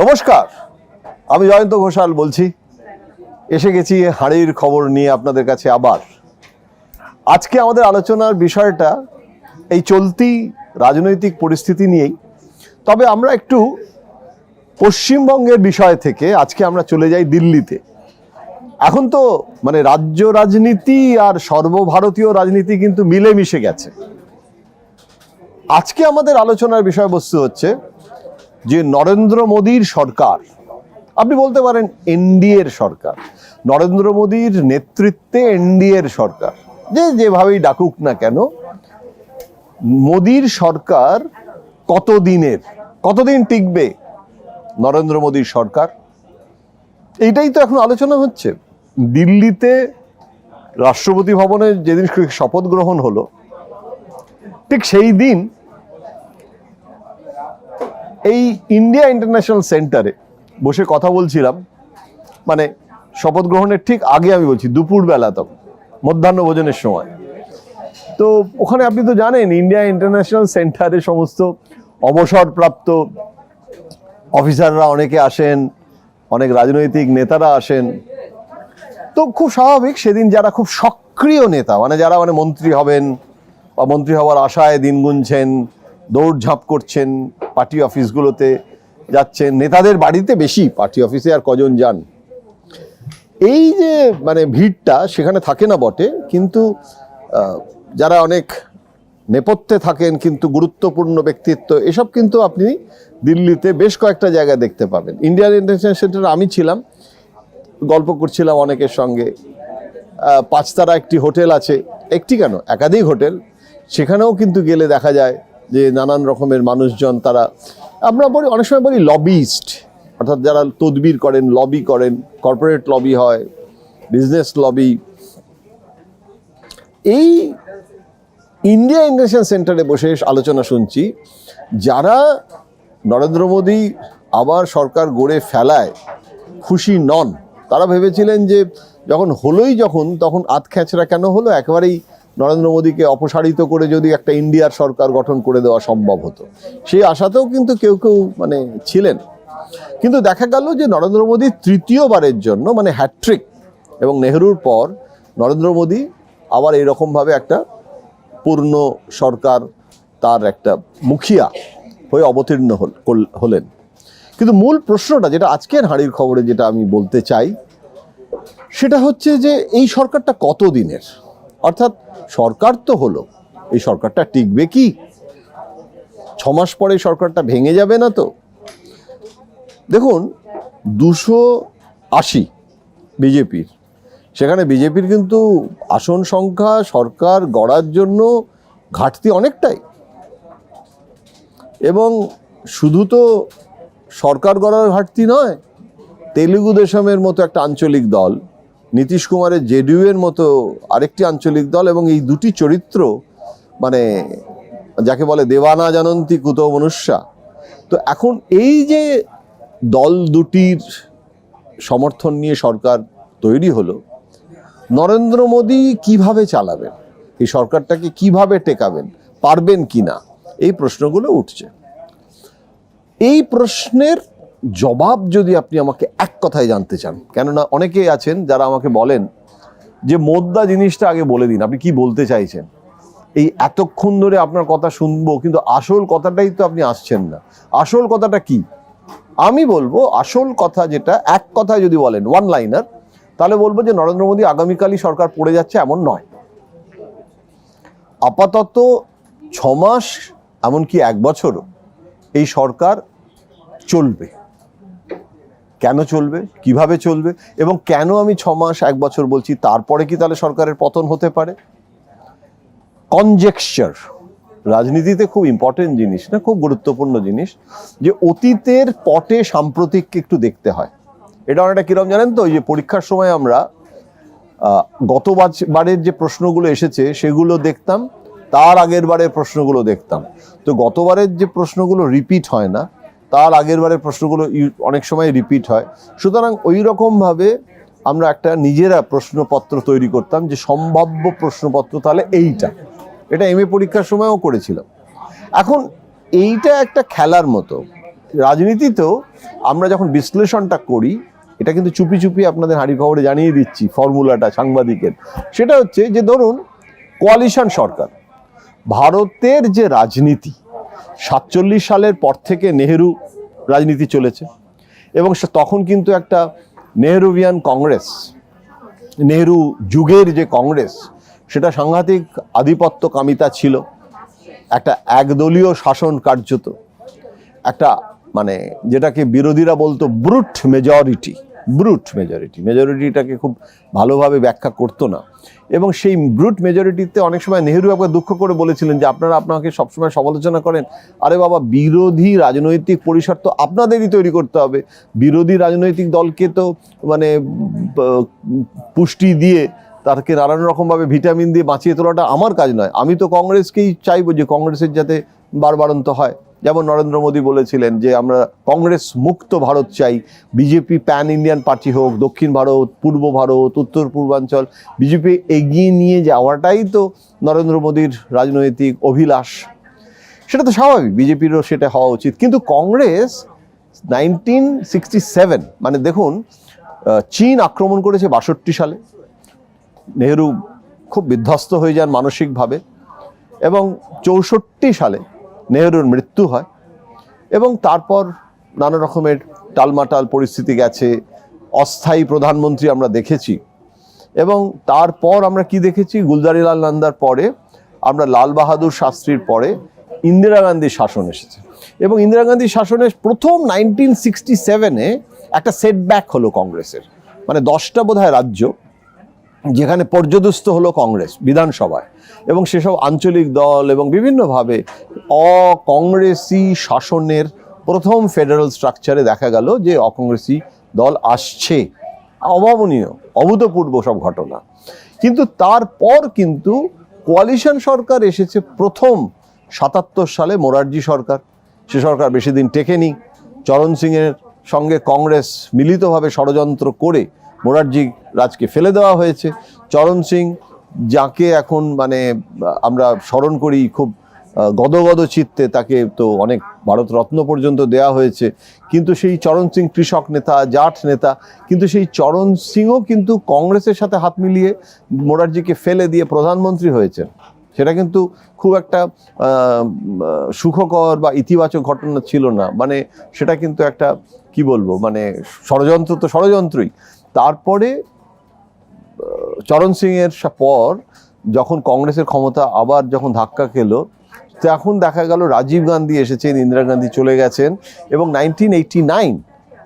নমস্কার, আমি জয়ন্ত ঘোষাল বলছি। এসে গেছি হাড়ির খবর নিয়ে আপনাদের কাছে আবার। আজকে আমাদের আলোচনার বিষয়টা এই চলতি রাজনৈতিক পরিস্থিতি নিয়েই। তবে আমরা একটু পশ্চিমবঙ্গের বিষয় থেকে আজকে আমরা চলে যাই দিল্লিতে। এখন তো মানে রাজ্য রাজনীতি আর সর্বভারতীয় রাজনীতি কিন্তু মিলেমিশে গেছে। আজকে আমাদের আলোচনার বিষয়বস্তু হচ্ছে যে নরেন্দ্র মোদীর সরকার, আপনি বলতে পারেন এনডিএর সরকার, নরেন্দ্র মোদীর নেতৃত্বে এনডিএর সরকার, যে যেভাবেই ডাকুক না কেন, মোদীর সরকার কতদিনের, কতদিন টিকবে নরেন্দ্র মোদীর সরকার? এইটাই তো এখন আলোচনা হচ্ছে। দিল্লিতে রাষ্ট্রপতি ভবনে যেদিন শপথ গ্রহণ হলো, ঠিক সেই দিন এই ইন্ডিয়া ইন্টারন্যাশনাল সেন্টারে বসে কথা বলছিলাম। মানে শপথ গ্রহণের ঠিক আগে আমি বলছি, দুপুরবেলা তখন, মধ্যাহ্ন ভোজনের সময়। তো ওখানে আপনি তো জানেন ইন্ডিয়া ইন্টারন্যাশনাল সেন্টারে সমস্ত অবসরপ্রাপ্ত অফিসাররা অনেকে আসেন, অনেক রাজনৈতিক নেতারা আসেন। তো খুব স্বাভাবিক সেদিন যারা খুব সক্রিয় নেতা মানে যারা মানে মন্ত্রী হবেন বা মন্ত্রী হওয়ার আশায় দিন গুনছেন দৌড়ঝাঁপ করছেন, পার্টি অফিসগুলোতে যাচ্ছেন, নেতাদের বাড়িতে বেশি, পার্টি অফিসে আর কজন যান। এই যে মানে ভিড়টা সেখানে থাকে না বটে, কিন্তু যারা অনেক নেপথ্যে থাকেন, কিন্তু গুরুত্বপূর্ণ ব্যক্তিত্ব, এসব কিন্তু আপনি দিল্লিতে বেশ কয়েকটা জায়গায় দেখতে পাবেন। ইন্ডিয়ান ইন্টারন্যাশনাল সেন্টারে আমি ছিলাম, গল্প করছিলাম অনেকের সঙ্গে। পাঁচতারা একটি হোটেল আছে, একটি কেন? একাধিক হোটেল, সেখানেও কিন্তু গেলে দেখা যায় যে নানান রকমের মানুষজন তারা, আমরা বলি, অনেক সময় বলি লবিস্ট অর্থাৎ যারা তদবির করেন লবি করেন কর্পোরেট লবি হয় বিজনেস লবি এই ইন্ডিয়া ইন্টারন্যাশনাল সেন্টারে বসে আলোচনা শুনছি, যারা নরেন্দ্র মোদী আবার সরকার গড়ে ফেলায়, খুশি নন, তারা ভেবেছিলেন যে যখন হলোই যখন, তখন আত খ্যাচড়া কেন হলো? একেবারেই নরেন্দ্র মোদীকে অপসারিত করে যদি একটা ইন্ডিয়ার সরকার গঠন করে দেওয়া সম্ভব হতো। সেই আশাতেও কিন্তু কেউ কেউ মানে ছিলেন। কিন্তু দেখা গেল যে নরেন্দ্র মোদী তৃতীয়বারের জন্য মানে হ্যাট্রিক এবং নেহরুর পর নরেন্দ্র মোদী আবার এরকমভাবে একটা পূর্ণ সরকার তার একটা মুখিয়া হয়ে অবতীর্ণ হল- হলেন। কিন্তু মূল প্রশ্নটা যেটা আজকের হাঁড়ির খবরে যেটা আমি বলতে চাই, সেটা হচ্ছে যে এই সরকারটা কত দিনের অর্থাৎ সরকার তো হলো। এই সরকারটা টিকবে কি? ছ মাস পরে সরকারটা ভেঙে যাবে না তো? দেখুন, দুশো আশি বিজেপির, সেখানে বিজেপির কিন্তু আসন সংখ্যা, সরকার গড়ার জন্য ঘাটতি অনেকটাই। এবং শুধু তো সরকার গড়ার ঘাটতি নয়, তেলুগু দেশমের মতো একটা আঞ্চলিক দল নীতিশ কুমারের জেডিইউ এর মতো আরেকটি আঞ্চলিক দল এবং এই দুটি চরিত্র মানে যাকে বলে দেবানা জানন্তি কুত মনুষ্যা। তো এখন এই যে দল দুটির সমর্থন নিয়ে সরকার তৈরি হলো, নরেন্দ্র মোদী কীভাবে চালাবেন? এই সরকারটাকে কীভাবে টেকাবেন? পারবেন কি না? এই প্রশ্নগুলো উঠছে। এই প্রশ্নের জবাব যদি আপনি আমাকে এক কথায় জানতে চান, কেননা অনেকেই আছেন যারা আমাকে বলেন যে, মোদ্দা জিনিসটা আগে বলে দিন, আপনি কি বলতে চাইছেন? এই এতক্ষণ ধরে আপনার কথা শুনব, কিন্তু আসল কথাটাই তো আপনি আসছেন না। আসল কথাটা কি? আমি বলব, আসল কথা যেটা, এক কথায় যদি বলেন ওয়ান লাইনার তাহলে বলব যে, নরেন্দ্র মোদী আগামীকালই সরকার পড়ে যাচ্ছে এমন নয়। আপাতত ছ মাস এমনকি এক বছরও এই সরকার চলবে। কেন চলবে, কীভাবে চলবে এবং কেন আমি ছ মাস, এক বছর বলছি, তারপরে কি তাহলে সরকারের পতন হতে পারে? কনজেকচার রাজনীতিতে খুব ইম্পর্টেন্ট জিনিস না, খুব গুরুত্বপূর্ণ জিনিস যে অতীতের পটে সাম্প্রতিককে একটু দেখতে হয়। এটা অনেকটা কিরম জানেন তো, ওই যে পরীক্ষার সময় আমরা গত বারের যে প্রশ্নগুলো এসেছে, সেগুলো দেখতাম, তার আগের বারের প্রশ্নগুলো দেখতাম। তো গতবারের যে প্রশ্নগুলো রিপিট হয় না তার আগের বারের প্রশ্নগুলো অনেক সময় রিপিট হয়। সুতরাং ওই রকমভাবে আমরা একটা নিজেরা প্রশ্নপত্র তৈরি করতাম যে সম্ভাব্য প্রশ্নপত্র তাহলে এইটা। এটা এম এ পরীক্ষার সময়ও করেছিলাম। এখন এইটা একটা খেলার মতো। রাজনীতিতেও আমরা যখন বিশ্লেষণটা করি, এটা কিন্তু চুপি চুপি আপনাদের হাঁড়ি খবরে জানিয়ে দিচ্ছি, ফর্মুলাটা সাংবাদিকের। সেটা হচ্ছে যে ধরুন কোয়ালিশন সরকার, ভারতের যে রাজনীতি সাতচল্লিশ সালের পর থেকে নেহেরু রাজনীতি চলেছে। এবং তখন কিন্তু একটা নেহরুভিয়ান কংগ্রেস, নেহরু যুগের যে কংগ্রেস, সেটা সাংঘাতিক আধিপত্য কামিতা ছিল। একটা একদলীয় শাসন কার্যত, একটা মানে যেটাকে বিরোধীরা বলতো ব্রুট মেজরিটি ব্রুট মেজরিটি মেজরিটিটাকে খুব ভালোভাবে ব্যাখ্যা করতো না। এবং সেই ব্রুট মেজরিটিতে অনেক সময় নেহেরু একবার দুঃখ করে বলেছিলেন যে, আপনারা আপনাকে সবসময় সমালোচনা করেন। আরে বাবা, বিরোধী রাজনৈতিক পরিসর তো আপনাদেরই তৈরি করতে হবে। বিরোধী রাজনৈতিক দলকে তো মানে পুষ্টি দিয়ে তাকে নানান রকমভাবে ভিটামিন দিয়ে বাঁচিয়ে তোলাটা আমার কাজ নয়। আমি তো কংগ্রেসকেই চাইব যে কংগ্রেসের যাতে বারবারন্ত হয়। যেমন নরেন্দ্র মোদী বলেছিলেন যে আমরা কংগ্রেস মুক্ত ভারত চাই, বিজেপি প্যান ইন্ডিয়ান পার্টি হোক, দক্ষিণ ভারত, পূর্ব ভারত, উত্তর পূর্বাঞ্চল, বিজেপি এগিয়ে নিয়ে যাওয়াটাই তো নরেন্দ্র মোদীর রাজনৈতিক অভিলাষ। সেটা তো স্বাভাবিক, বিজেপিরও সেটা হওয়া উচিত। কিন্তু কংগ্রেস নাইনটিন সিক্সটি সেভেন মানে দেখুন চীন আক্রমণ করেছে বাষট্টি সালে। নেহেরু খুব বিধ্বস্ত হয়ে যান মানসিকভাবে। এবং চৌষট্টি সালে নেহেরুর মৃত্যু হয় এবং তারপর নানা রকমের টালমাটাল পরিস্থিতি গেছে, অস্থায়ী প্রধানমন্ত্রী আমরা দেখেছি এবং তারপর আমরা কি দেখেছি? গুলজারিলাল নন্দার পরে আমরা লাল বাহাদুর শাস্ত্রীর পরে ইন্দিরা গান্ধীর শাসন এসেছে এবং ইন্দিরা গান্ধীর শাসনের প্রথম নাইনটিন সিক্সটি সেভেনে একটা সেটব্যাক হলো কংগ্রেসের। মানে দশটা বোধহয় রাজ্য যেখানে পর্যদস্ত হলো কংগ্রেস বিধানসভায় এবং সেসব আঞ্চলিক দল এবং বিভিন্নভাবে অকংগ্রেসি শাসনের প্রথম ফেডারেল স্ট্রাকচারে দেখা গেল যে অকংগ্রেসি দল আসছে। অভাবনীয়, অভূতপূর্ব সব ঘটনা। কিন্তু তারপর কিন্তু কোয়ালিশন সরকার এসেছে প্রথম সাতাত্তর সালে, মোরারজি সরকার। সে সরকার বেশি দিন টেকেনি। চরণ সিংয়ের সঙ্গে কংগ্রেস মিলিতভাবে ষড়যন্ত্র করে মোরারজি রাজকে ফেলে দেওয়া হয়েছে। চরণ সিং যাকে এখন মানে আমরা স্মরণ করি খুব গদগদ চিত্তে তাকে তো অনেক ভারত রত্ন পর্যন্ত দেয়া হয়েছে। কিন্তু সেই চরণ সিং কৃষক নেতা, জাট নেতা, কিন্তু সেই চরণ সিংও কিন্তু কংগ্রেসের সাথে হাত মিলিয়ে মোরারজিকে ফেলে দিয়ে প্রধানমন্ত্রী হয়েছেন। সেটা কিন্তু খুব একটা সুখকর বা ইতিবাচক ঘটনা ছিল না। মানে সেটা কিন্তু একটা, কি বলব মানে ষড়যন্ত্র তো ষড়যন্ত্রই। তারপরে চরণ সিং এর পর যখন কংগ্রেসের ক্ষমতা আবার যখন ধাক্কা খেলো, তখন দেখা গেল রাজীব গান্ধী এসেছেন, ইন্দিরা গান্ধী চলে গেছেন এবং nineteen eighty nine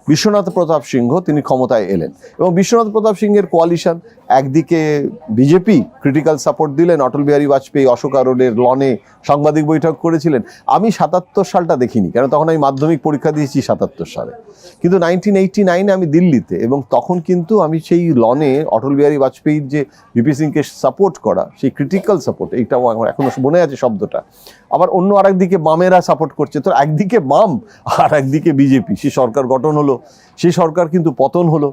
Vishwanath Pratap Singh তিনি ক্ষমতায় এলেন এবং বিশ্বনাথ প্রতাপ সিংহের কোয়ালিশন একদিকে বিজেপি ক্রিটিক্যাল সাপোর্ট দিলেন, অটল বিহারী বাজপেয়ী, অশোক আরোডের লনে সাংবাদিক বৈঠক করেছিলেন। আমি সাতাত্তর সালটা দেখিনি, কেন তখন আমি মাধ্যমিক পরীক্ষা দিয়েছি সাতাত্তর সালে। কিন্তু নাইনটিন এইটি নাইনে আমি দিল্লিতে এবং তখন কিন্তু আমি সেই লনে অটল বিহারী বাজপেয়ীর যে বিপি সিংকে সাপোর্ট করা, সেই ক্রিটিক্যাল সাপোর্ট এইটাও আমার এখনও মনে আছে শব্দটা। আবার অন্য আরেকদিকে বামেরা সাপোর্ট করছে, তো একদিকে বাম আর একদিকে বিজেপি। সেই সরকার গঠন হলো, সেই সরকার কিন্তু পতন হলো।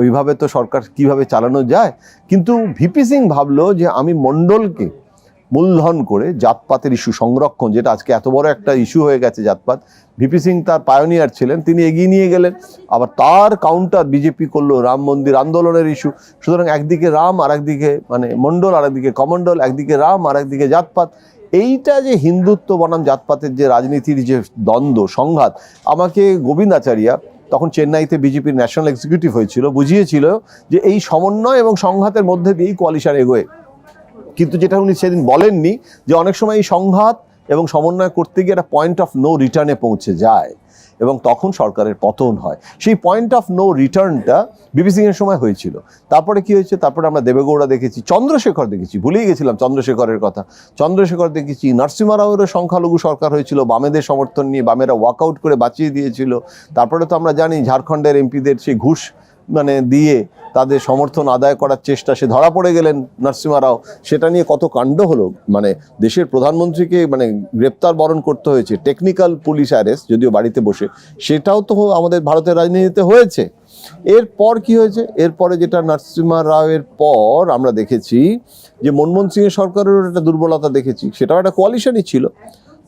ওইভাবে তো সরকার কীভাবে চালানো যায়? কিন্তু ভিপি সিং ভাবলো যে আমি মণ্ডলকে মূলধন করে জাতপাতের ইস্যু সংরক্ষণ, যেটা আজকে এত বড় একটা ইস্যু হয়ে গেছে জাতপাত, ভিপি সিং তার পায়োনিয়ার ছিলেন, তিনি এগিয়ে নিয়ে গেলেন। আবার তার কাউন্টার বিজেপি করল, রাম মন্দির আন্দোলনের ইস্যু। সুতরাং একদিকে রাম আর একদিকে মানে মণ্ডল আর একদিকে কমণ্ডল, একদিকে রাম আর একদিকে জাতপাত। এইটা যে হিন্দুত্ব বনাম জাতপাতের যে রাজনীতির যে দ্বন্দ্ব, সংঘাত, আমাকে গোবিন্দাচারিয়া তখন চেন্নাইতে বিজেপির ন্যাশনাল এক্সিকিউটিভ হয়েছিল, বুঝিয়েছিল যে এই সমন্বয় এবং সংঘাতের মধ্যে দিয়েই কোয়ালিশন এগোয়। কিন্তু যেটা উনি সেদিন বলেননি যে অনেক সময় এই সংঘাত এবং সমন্বয় করতে গিয়ে একটা পয়েন্ট অফ নো রিটার্নে পৌঁছে যায়। এবং তখন সরকারের পতন হয়। সেই পয়েন্ট অফ নো রিটার্নটা এর সময় হয়েছিল। তারপরে কি হয়েছে? তারপরে আমরা দেবেগৌড়া দেখেছি, চন্দ্রশেখর দেখেছি। ভুলেই গেছিলাম চন্দ্রশেখরের কথা। চন্দ্রশেখর দেখেছি নরসিমা রাওয়েরও সংখ্যালঘু সরকার হয়েছিল, বামেদের সমর্থন নিয়ে বামেরা ওয়াকআউট করে বাঁচিয়ে দিয়েছিল। তারপরে তো আমরা জানি ঝাড়খণ্ডের এমপিদের সেই ঘুষ মানে দিয়ে তাদের সমর্থন আদায় করার চেষ্টা, সে ধরা পড়ে গেলেন নরসিমা রাও। সেটা নিয়ে কত কাণ্ড হলো? মানে দেশের প্রধানমন্ত্রীকে মানে গ্রেপ্তার বরণ করতে হয়েছে টেকনিক্যাল পুলিশ অ্যারেস্ট যদিও বাড়িতে বসে, সেটাও তো আমাদের ভারতের রাজনীতিতে হয়েছে। এরপর কি হয়েছে? এরপরে যেটা নরসিমা রাওয়ের পর আমরা দেখেছি যে মনমোহন সিংয়ের সরকারেরও একটা দুর্বলতা দেখেছি, সেটাও একটা কোয়ালিশনই ছিল।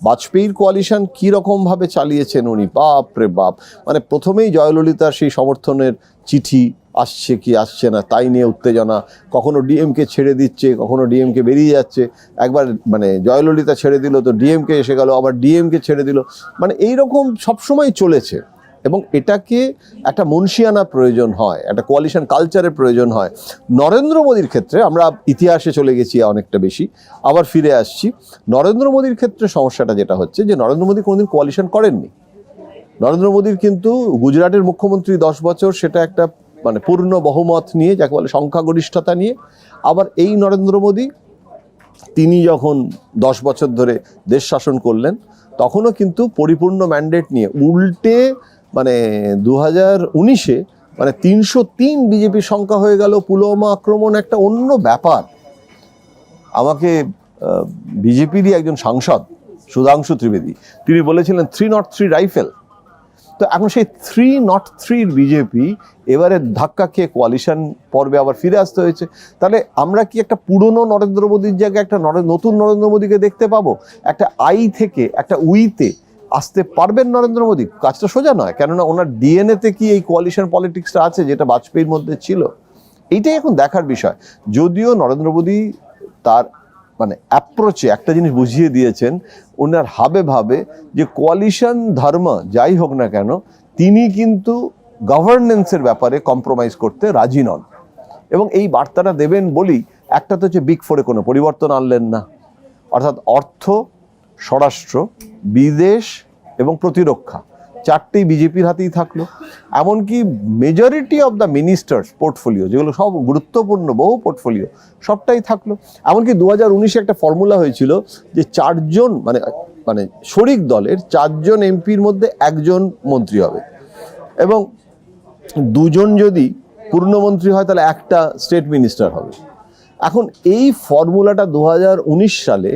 বাজপেয়ীর কোয়ালিশন কীরকমভাবে চালিয়েছেন উনি? বাপ রে বাপ! মানে প্রথমেই জয়ললিতার সেই সমর্থনের চিঠি আসছে কি আসছে না, তাই নিয়ে উত্তেজনা। কখনো ডিএমকে ছেড়ে দিচ্ছে, কখনো ডিএমকে বেরিয়ে যাচ্ছে। একবার মানে জয়ললিতা ছেড়ে দিল তো ডিএমকে এসে গেল, আবার ডিএমকে ছেড়ে দিল। মানে এই রকম সবসময় চলেছে। এবং এটাকে একটা মুন্সিয়ানা প্রয়োজন হয়, একটা কোয়ালিশন কালচারের প্রয়োজন হয়। নরেন্দ্র মোদীর ক্ষেত্রে আমরা ইতিহাসে চলে গেছি অনেকটা বেশি, আবার ফিরে আসছি। নরেন্দ্র মোদীর ক্ষেত্রে সমস্যাটা যেটা হচ্ছে যে, নরেন্দ্র মোদী কোনোদিন কোয়ালিশন করেননি। নরেন্দ্র মোদীর কিন্তু গুজরাটের মুখ্যমন্ত্রী দশ বছর সেটা একটা মানে পূর্ণ বহুমত নিয়ে যাকে বলে সংখ্যাগরিষ্ঠতা নিয়ে। আবার এই নরেন্দ্র মোদী, তিনি যখন দশ বছর ধরে দেশ শাসন করলেন, তখনও কিন্তু পরিপূর্ণ ম্যান্ডেট নিয়ে উল্টে মানে দু হাজার উনিশে মানে তিনশো তিন বিজেপির সংখ্যা হয়ে গেল, পুলওয়ামা আক্রমণ একটা অন্য ব্যাপার। আমাকে বিজেপিরই একজন সাংসদ, সুধাংশু ত্রিবেদী, তিনি বলেছিলেন থ্রি নট থ্রি রাইফেল তো এখন সেই থ্রি নট থ্রির বিজেপি এবারে ধাক্কা খেয়ে কোয়ালিশন পর্বে আবার ফিরে আসতে হয়েছে। তাহলে আমরা কি একটা পুরনো নরেন্দ্র মোদীর জায়গায় একটা নতুন নরেন্দ্র মোদীকে দেখতে পাবো? একটা আই থেকে, একটা উইতে আসতে পারবেন নরেন্দ্র মোদী? কাজটা সোজা নয়, কেননা ওনার ডিএনএতে কি এই কোয়ালিশন পলিটিক্সটা আছে যেটা বাজপেয়ীর মধ্যে ছিল? এইটাই এখন দেখার বিষয়। যদিও নরেন্দ্র মোদী তার মানে অ্যাপ্রোচে একটা জিনিস বুঝিয়ে দিয়েছেন, ওনার হাবে ভাবে যে কোয়ালিশন ধর্ম যাই হোক না কেন, তিনি কিন্তু গভর্নেন্সের ব্যাপারে কম্প্রোমাইজ করতে রাজি নন। এবং এই বার্তাটা দেবেন বলি, একটা তো হচ্ছে বিগ ফোরে কোনো পরিবর্তন আনলেন না। অর্থাৎ অর্থ, স্বরাষ্ট্র, বিদেশ এবং প্রতিরক্ষা। চারটেই বিজেপির হাতেই থাকল। এমনকি majority of the ministers portfolio যেগুলো সব গুরুত্বপূর্ণ বহু পোর্টফোলিও সবটাই থাকল। এমনকি দু হাজার উনিশে একটা ফর্মুলা হয়েছিল যে চারজন মানে মানে শরিক দলের চারজন এমপির মধ্যে একজন মন্ত্রী হবে। এবং দুজন যদি পূর্ণমন্ত্রী হয়, তাহলে একটা স্টেট মিনিস্টার হবে। এখন এই ফর্মুলাটা দু হাজার উনিশ সালে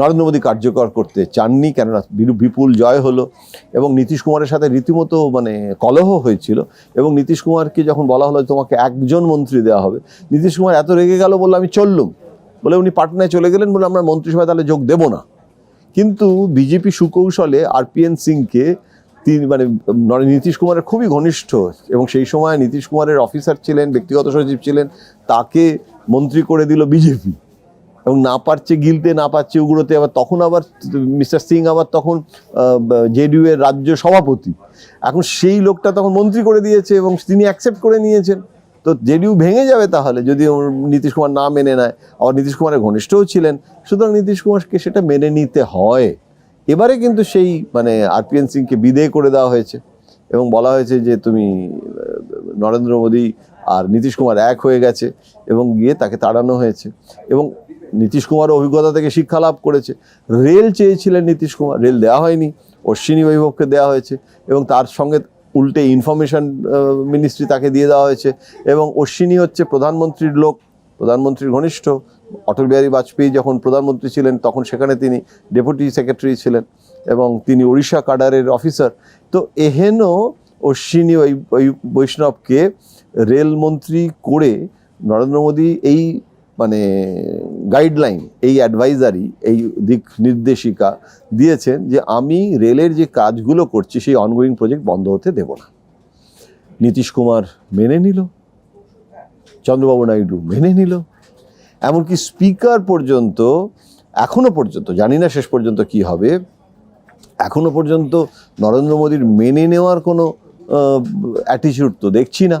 নরেন্দ্র মোদী কার্যকর করতে চাননি, কেননা বিপুল জয় হলো এবং নীতিশ কুমারের সাথে রীতিমতো মানে কলহ হয়েছিল এবং নীতিশ কুমারকে যখন বলা হলো তোমাকে একজন মন্ত্রী দেওয়া হবে, নীতিশ কুমার এত রেগে গেল বলে আমি চললুম। বলে উনি পাটনায় চলে গেলেন বলে, আমরা মন্ত্রিসভায় তাহলে যোগ দেবো না। কিন্তু বিজেপি সুকৌশলে আরপিএন সিংকে তিনি মানে নীতিশ কুমারের খুবই ঘনিষ্ঠ এবং সেই সময় নীতিশ কুমারের অফিসার ছিলেন, ব্যক্তিগত সচিব ছিলেন, তাকে মন্ত্রী করে দিল বিজেপি। এবং না পারছে গিলতে, না পারছে উগ্রতে আবার তখন আবার মিস্টার সিং আবার তখন জেডিইউ এর রাজ্য সভাপতি। এখন সেই লোকটা তখন মন্ত্রী করে দিয়েছে এবং তিনি অ্যাকসেপ্ট করে নিয়েছেন। তো জেডিউ ভেঙে যাবে তাহলে যদি নীতিশ কুমার না মেনে নেয়। আবার নীতিশ কুমারের ঘনিষ্ঠও ছিলেন। সুতরাং নীতিশ কুমারকে সেটা মেনে নিতে হয়। এবারে কিন্তু সেই মানে আরপিএন সিংকে বিদেয় করে দেওয়া হয়েছে। এবং বলা হয়েছে যে তুমি নরেন্দ্র মোদী আর নীতিশ কুমার এক হয়ে গেছে। এবং গিয়ে তাকে তাড়ানো হয়েছে। এবং নীতিশ কুমারও অভিজ্ঞতা থেকে শিক্ষা লাভ করেছে। রেল চেয়েছিলেন নীতিশ কুমার, রেল দেওয়া হয়নি, অশ্বিনী বৈভবকে দেওয়া হয়েছে এবং তার সঙ্গে উল্টে ইনফরমেশন মিনিস্ট্রি তাকে দিয়ে দেওয়া হয়েছে এবং অশ্বিনী হচ্ছে প্রধানমন্ত্রীর লোক, প্রধানমন্ত্রীর ঘনিষ্ঠ। অটল বিহারী বাজপেয়ী যখন প্রধানমন্ত্রী ছিলেন, তখন সেখানে তিনি ডেপুটি সেক্রেটারি ছিলেন এবং তিনি ওড়িশা কাডারের অফিসার তো এহেন অশ্বিনী ওই বৈষ্ণবকে রেলমন্ত্রী করে নরেন্দ্র মোদী এই মানে গাইডলাইন এই অ্যাডভাইজারি এই দিক নির্দেশিকা দিয়েছেন যে আমি রেলের যে কাজগুলো করছি, সেই অনগোয়িং প্রজেক্ট বন্ধ হতে দেব না। নীতিশ কুমার মেনে নিল, চন্দ্রবাবু নাইডু মেনে নিল, এমনকি স্পিকার পর্যন্ত, এখনও পর্যন্ত, জানি না শেষ পর্যন্ত কি হবে, এখনও পর্যন্ত নরেন্দ্র মোদীর মেনে নেওয়ার কোনো অ্যাটিচিউড তো দেখছি না।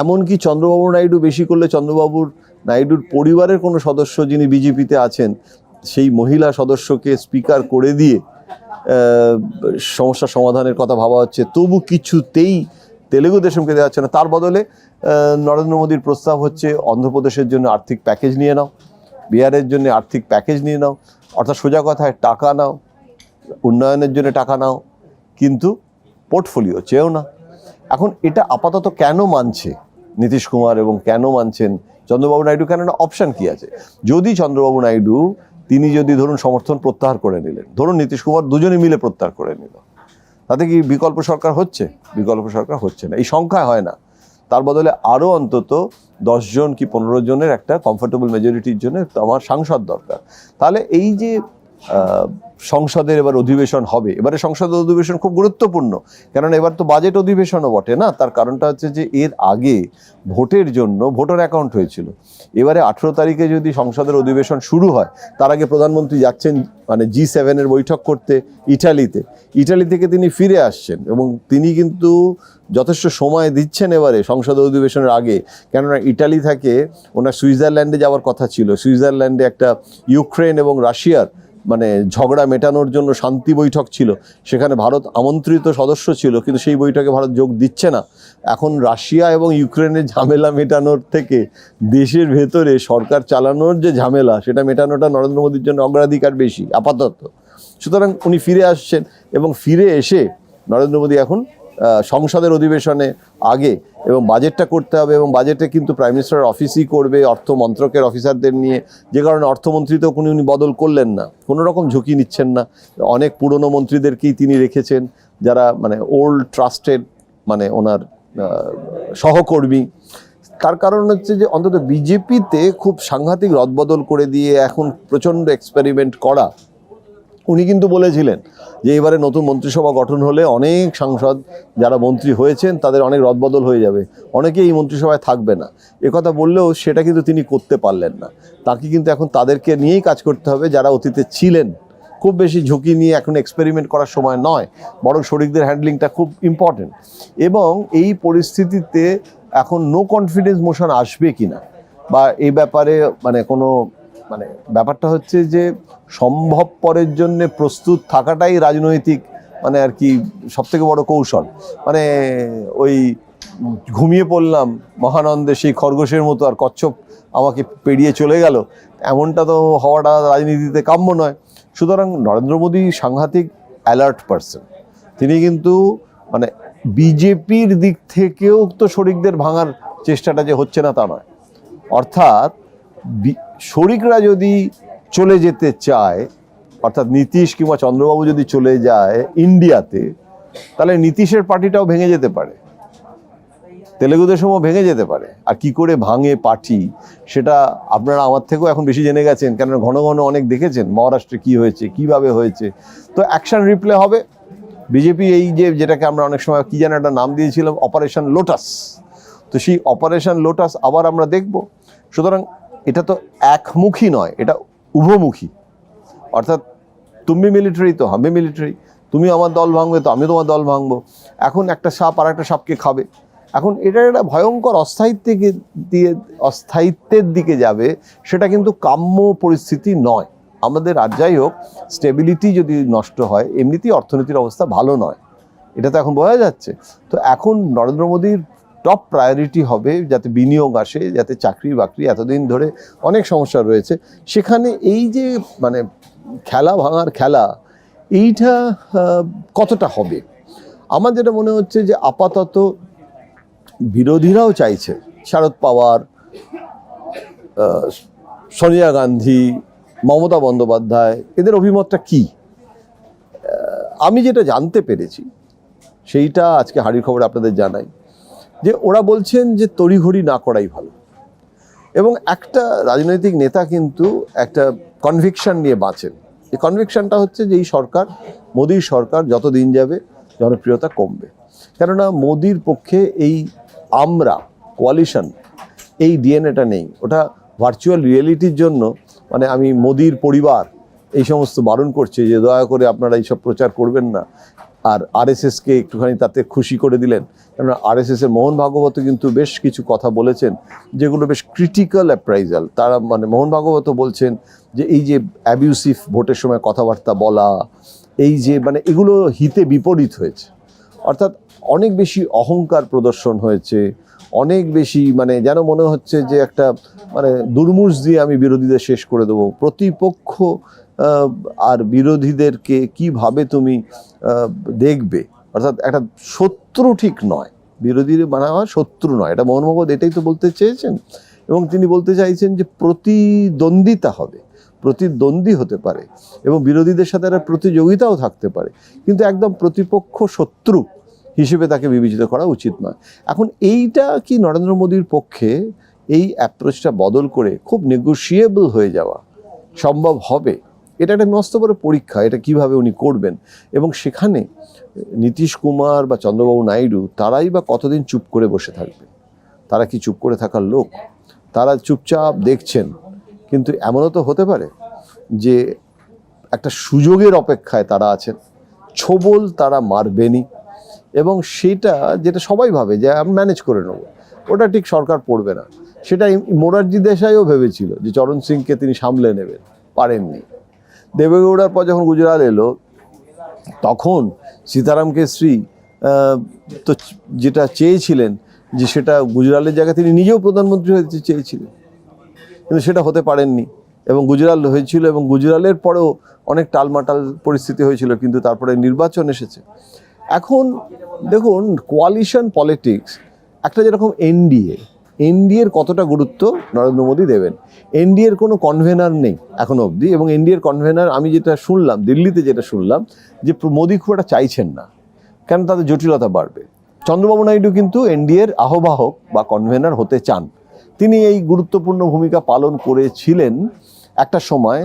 এমনকি চন্দ্রবাবু নাইডু বেশি করলে চন্দ্রবাবুর নাইডুর পরিবারের কোনো সদস্য যিনি বিজেপিতে আছেন, সেই মহিলা সদস্যকে স্পিকার করে দিয়ে সমস্যা সমাধানের কথা ভাবা হচ্ছে। তবু কিছুতেই তেলেগু দেশমকে দেওয়া হচ্ছে না। তার বদলে নরেন্দ্র মোদীর প্রস্তাব হচ্ছে, অন্ধ্রপ্রদেশের জন্য আর্থিক প্যাকেজ নিয়ে নাও, বিহারের জন্য আর্থিক প্যাকেজ নিয়ে নাও, অর্থাৎ সোজা কথায় টাকা নাও, উন্নয়নের জন্য টাকা নাও, কিন্তু পোর্টফোলিও চেয়েও না। এখন এটা আপাতত কেন মানছে? নীতিশ কুমার এবং কেন মানছেন চন্দ্রবাবু নাইডু? কেন না অপশান কি আছে? যদি চন্দ্রবাবু নাইডু, তিনি যদি ধরুন সমর্থন প্রত্যাহার করে নিলেন, ধরুন নীতিশ কুমার দুজনে মিলে প্রত্যাহার করে নিল, তাতে কি বিকল্প সরকার হচ্ছে? বিকল্প সরকার হচ্ছে না। এই সংখ্যায় হয় না। তার বদলে আরও অন্তত দশজন কি পনেরো জনের একটা কমফোর্টেবল মেজরিটির জন্য আমার সাংসদ দরকার। তাহলে এই যে সংসদের এবার অধিবেশন হবে। এবারে সংসদের অধিবেশন খুব গুরুত্বপূর্ণ। কেননা এবার তো বাজেট অধিবেশনও বটে না। তার কারণটা হচ্ছে যে এর আগে ভোটের জন্য ভোটার অ্যাকাউন্ট হয়েছিল। এবারে আঠেরো তারিখে যদি সংসদের অধিবেশন শুরু হয়, তার আগে প্রধানমন্ত্রী যাচ্ছেন মানে জি সেভেনের বৈঠক করতে ইটালিতে। ইটালি থেকে তিনি ফিরে আসছেন এবং তিনি কিন্তু যথেষ্ট সময় দিচ্ছেন এবারে সংসদ অধিবেশনের আগে। কেননা ইটালি থেকে ওনার সুইজারল্যান্ডে যাওয়ার কথা ছিল। সুইজারল্যান্ডে একটা ইউক্রেন এবং রাশিয়ার মানে ঝগড়া মেটানোর জন্য শান্তি বৈঠক ছিল। সেখানে ভারত আমন্ত্রিত সদস্য ছিল, কিন্তু সেই বৈঠকে ভারত যোগ দিচ্ছে না। এখন রাশিয়া এবং ইউক্রেনের ঝামেলা মেটানোর থেকে দেশের ভেতরে সরকার চালানোর যে ঝামেলা, সেটা মেটানোটা নরেন্দ্র মোদীর জন্য অগ্রাধিকার বেশি, আপাতত। সুতরাং উনি ফিরে আসছেন এবং ফিরে এসে নরেন্দ্র মোদী এখন সংসদের অধিবেশনে আগে এবং বাজেটটা করতে হবে এবং বাজেটে কিন্তু প্রাইম মিনিস্টারের অফিসই করবে, অর্থ মন্ত্রকের অফিসারদের নিয়ে। যে কারণে অর্থমন্ত্রীতেও কোনো উনি বদল করলেন না, কোনো রকম ঝুঁকি নিচ্ছেন না। অনেক পুরনো মন্ত্রীদেরকেই তিনি রেখেছেন, যারা মানে ওল্ড ট্রাস্টেড মানে ওনার সহকর্মী। তার কারণ হচ্ছে যে অন্তত বিজেপিতে খুব সাংঘাতিক রদবদল করে দিয়ে এখন প্রচণ্ড এক্সপেরিমেন্ট করা উনি কিন্তু বলেছিলেন যে এবারে নতুন মন্ত্রিসভা গঠন হলে অনেক সাংসদ যারা মন্ত্রী হয়েছেন তাদের অনেক রদবদল হয়ে যাবে। অনেকেই এই মন্ত্রিসভায় থাকবে না। কথা বললেও সেটা কিন্তু তিনি করতে পারলেন না। তাকে কিন্তু এখন তাদেরকে নিয়েই কাজ করতে হবে, যারা অতীতে ছিলেন। খুব বেশি ঝুঁকি নিয়ে এখন এক্সপেরিমেন্ট করার সময় নয়, বরং শরিকদের হ্যান্ডলিংটা খুব ইম্পর্টেন্ট এবং এই পরিস্থিতিতে এখন নো কনফিডেন্স মোশন আসবে কিনা? বা এই ব্যাপারে মানে কোনো মানে ব্যাপারটা হচ্ছে যে সম্ভবপরের জন্য প্রস্তুত থাকাটাই রাজনৈতিক মানে আর কি সব থেকে বড় কৌশল। মানে ওই ঘুমিয়ে পড়লাম, মহানন্দে সেই খরগোশের মতো আর কচ্ছপ আমাকে পেরিয়ে চলে গেল। এমনটা তো হওয়াটা রাজনীতিতে কাম্য নয়। সুতরাং নরেন্দ্র মোদী সাংঘাতিক অ্যালার্ট পারসন তিনি কিন্তু মানে বিজেপির দিক থেকেও তো শরিকদের ভাঙার চেষ্টাটা যে হচ্ছে না তা নয়। অর্থাৎ শরিকরা যদি চলে যেতে চায়, অর্থাৎ নীতিশ কিংবা চন্দ্রবাবু যদি চলে যায় ইন্ডিয়াতে, তাহলে নীতিশের পার্টিটাও ভেঙে যেতে পারে। তেলেগু দেশমও ভেঙে যেতে পারে। আর কি করে ভাঙে পার্টি, সেটা আপনারা আমার থেকেও এখন বেশি জেনে গেছেন, কেননা ঘন ঘন অনেক দেখেছেন মহারাষ্ট্রে কি হয়েছে, কীভাবে হয়েছে। তো অ্যাকশন রিপ্লে হবে। বিজেপি এই যে, যেটাকে আমরা অনেক সময় কী যেন একটা নাম দিয়েছিলাম, অপারেশন লোটাস। তো সেই অপারেশন লোটাস আবার আমরা দেখব। সুতরাং এটা তো একমুখী নয়, এটা উভমুখী। অর্থাৎ তুমি মিলিটারি তো আমি মিলিটারি তুমি আমার দল ভাঙবে, তো আমি তোমার দল ভাঙবো। এখন একটা সাপ আর একটা সাপকে খাবে। এখন এটা একটা ভয়ঙ্কর অস্থায়িত্বকে দিয়ে, অস্থায়িত্বের দিকে যাবে, সেটা কিন্তু কাম্য পরিস্থিতি নয়। আমাদের আর যাই হোক স্টেবিলিটি যদি নষ্ট হয়, এমনিতেই অর্থনীতির অবস্থা ভালো নয়। এটা তো এখন বোঝা যাচ্ছে। তো এখন নরেন্দ্র মোদীর টপ প্রায়োরিটি হবে যাতে বিনিয়োগ আসে, যাতে চাকরি বাকরি এতদিন ধরে অনেক সমস্যা রয়েছে। সেখানে এই যে মানে খেলা ভাঙার খেলা, এইটা কতটা হবে? আমার যেটা মনে হচ্ছে যে আপাতত বিরোধীরাও চাইছে, শারদ পাওয়ার সোনিয়া গান্ধী, মমতা বন্দ্যোপাধ্যায়, এদের অভিমতটা কি? আমি যেটা জানতে পেরেছি, সেইটা আজকে হাড়ির খবর আপনাদের জানাই। যে ওরা বলছেন যে তড়িঘড়ি না করাই ভালো। এবং একটা রাজনৈতিক নেতা কিন্তু একটা কনভিকশন নিয়ে বাঁচেন। এই কনভিকশনটা হচ্ছে যে এই সরকার, মোদির সরকার যত দিন যাবে জনপ্রিয়তা কমবে। কেননা মোদির পক্ষে এই আমরা কোয়ালিশন এই ডিএনএটা নেই। ওটা ভার্চুয়াল রিয়েলিটির জন্য মানে আমি মোদির পরিবার এই সমস্ত বারণ করছে যে দয়া করে আপনারা এইসব প্রচার করবেন না। আর আরএসএসকে একটুখানি তাতে খুশি করে দিলেন। কেননা আরএসএস এর মোহন ভাগবত কিন্তু বেশ কিছু কথা বলেছেন, যেগুলো বেশ ক্রিটিক্যাল অ্যাপ্রাইজাল তারা মানে মোহন ভাগবত বলছেন যে, এই যে অ্যাবিউসিভ ভোটের সময় কথাবার্তা বলা, এই যে মানে এগুলো হিতে বিপরীত হয়েছে। অর্থাৎ অনেক বেশি অহংকার প্রদর্শন হয়েছে, অনেক বেশি মানে যেন মনে হচ্ছে যে একটা মানে দুর্মুষ দিয়ে আমি বিরোধীদের শেষ করে দেবো। প্রতিপক্ষ আর বিরোধীদেরকে কীভাবে তুমি দেখবে? অর্থাৎ একটা শত্রু ঠিক নয়। বিরোধীর মানে হয় শত্রু নয়। এটা মোহন এটাই তো বলতে চেয়েছেন। এবং তিনি বলতে চাইছেন যে প্রতিদ্বন্দ্বিতা হবে। প্রতিদ্বন্দ্বী হতে পারে। এবং বিরোধীদের সাথে একটা প্রতিযোগিতাও থাকতে পারে। কিন্তু একদম প্রতিপক্ষ শত্রু হিসেবে তাকে বিবেচিত করা উচিত নয়। এখন এইটা কি নরেন্দ্র মোদীর পক্ষে এই অ্যাপ্রোচটা বদল করে খুব নেগোশিয়েবল হয়ে যাওয়া সম্ভব হবে? এটা একটা মস্ত বড় পরীক্ষা, এটা কীভাবে উনি করবেন? এবং সেখানে নীতিশ কুমার বা চন্দ্রবাবু নাইডু, তারাই বা কতদিন চুপ করে বসে থাকবে তারা কি চুপ করে থাকার লোক? তারা চুপচাপ দেখছেন, কিন্তু এমনও তো হতে পারে যে একটা সুযোগের অপেক্ষায় তারা আছেন, ছোবল তারা মারবেনি এবং সেটা যেটা সবাই ভাবে যে আমি ম্যানেজ করে নেব, ওটা ঠিক সরকার পড়বে না। সেটা মোরারজি দেশাইও ভেবেছিল যে চরণ সিংকে তিনি সামলে নেবেন, পারেননি। দেবেগৌড়ার পর যখন গুজরাট এলো, তখন সীতারাম কেশরী তো যেটা চেয়েছিলেন যে সেটা গুজরালের জায়গায় তিনি নিজেও প্রধানমন্ত্রী হতে চেয়েছিলেন। কিন্তু সেটা হতে পারেননি এবং গুজরাল হয়েছিল এবং গুজরালের পরেও অনেক টালমাটাল পরিস্থিতি হয়েছিল, কিন্তু তারপরে নির্বাচন এসেছে। এখন দেখুন কোয়ালিশন পলিটিক্স একটা যেরকম এনডিএ এনডিএর কতটা গুরুত্ব নরেন্দ্র মোদী দেবেন? এনডিএর কোনো কনভেনার নেই এখনও অবধি এবং এনডিএর কনভেনার আমি যেটা শুনলাম, দিল্লিতে যেটা শুনলাম, যে মোদী খুব একটা চাইছেন না। কেন? তাদের জটিলতা বাড়বে। চন্দ্রবাবু নাইডু কিন্তু এনডিএর আহ্বায়ক বা কনভেনার হতে চান। তিনি এই গুরুত্বপূর্ণ ভূমিকা পালন করেছিলেন একটা সময়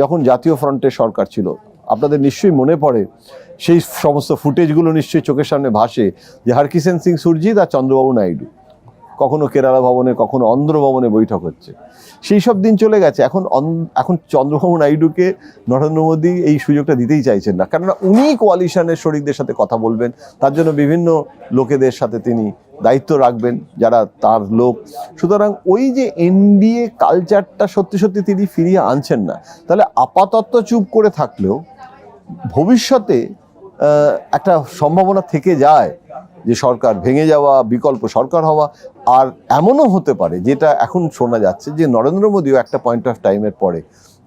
যখন জাতীয় ফ্রন্টের সরকার ছিল। আপনাদের নিশ্চয়ই মনে পড়ে, সেই সমস্ত ফুটেজগুলো নিশ্চয়ই চোখের সামনে ভাসে, যে হরকিষেন সিং সুরজিৎ আর চন্দ্রবাবু নাইডু। কখনো কেরালা ভবনে, কখনো অন্ধ্র ভবনে বৈঠক হচ্ছে। সেই সব দিন চলে গেছে। এখন এখন চন্দ্রবাবু নাইডুকে নরেন্দ্র মোদী এই সুযোগটা দিতেই চাইছেন না। কেননা উনি কোয়ালিশনের শরিকদের সাথে কথা বলবেন, তার জন্য বিভিন্ন লোকেদের সাথে তিনি দায়িত্ব রাখবেন, যারা তার লোক। সুতরাং ওই যে এনডিএ কালচারটা সত্যি সত্যি তিনি ফিরিয়ে আনছেন না। তাহলে আপাতত চুপ করে থাকলেও ভবিষ্যতে একটা সম্ভাবনা থেকে যায় যে সরকার ভেঙে যাওয়া, বিকল্প সরকার হওয়া, আর এমনও হতে পারে যেটা এখন শোনা যাচ্ছে যে নরেন্দ্র মোদীও একটা পয়েন্ট অফ টাইমের পরে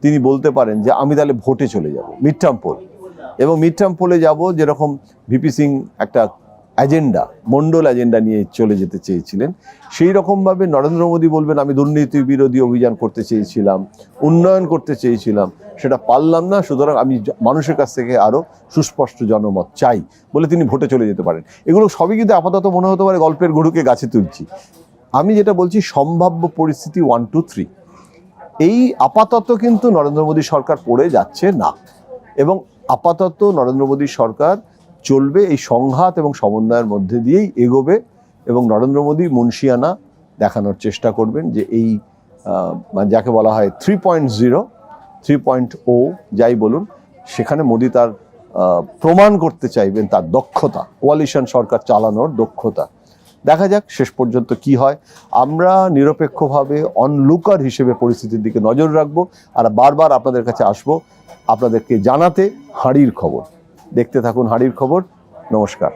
তিনি বলতে পারেন যে আমি তাহলে ভোটে চলে যাব মিড টার্ম পোল এবং মিড টার্ম পোলে যাব যেরকম ভিপি সিং একটা এজেন্ডা মন্ডল অ্যাজেন্ডা নিয়ে চলে যেতে চেয়েছিলেন। সেই রকমভাবে নরেন্দ্র মোদী বলবেন, আমি দুর্নীতি বিরোধী অভিযান করতে চেয়েছিলাম, উন্নয়ন করতে চেয়েছিলাম, সেটা পারলাম না, সুতরাং আমি মানুষের কাছ থেকে আরও সুস্পষ্ট জনমত চাই, বলে তিনি ভোটে চলে যেতে পারেন। এগুলো সবই কিন্তু আপাতত মনে হতে পারে গল্পের গরুকে গাছে তুলছি। আমি যেটা বলছি, সম্ভাব্য পরিস্থিতি ওয়ান টু থ্রি এই আপাতত কিন্তু নরেন্দ্র মোদী সরকার পড়ে যাচ্ছে না। এবং আপাতত নরেন্দ্র মোদী সরকার চলবে, এই সংঘাত এবং সমন্বয়ের মধ্যে দিয়েই এগোবে এবং নরেন্দ্র মোদী মুন্সিয়ানা দেখানোর চেষ্টা করবেন যে এই মানে যাকে বলা হয় three point zero three point o যাই বলুন, সেখানে মোদী তার প্রমাণ করতে চাইবেন তার দক্ষতা কোয়ালিশন সরকার চালানোর দক্ষতা। দেখা যাক শেষ পর্যন্ত কি হয়। আমরা নিরপেক্ষভাবে অনলুকার হিসেবে পরিস্থিতির দিকে নজর রাখব। আর বারবার আপনাদের কাছে আসব, আপনাদেরকে জানাতে হাঁড়ির খবর। দেখতে থাকুন হাড়ির খবর। নমস্কার।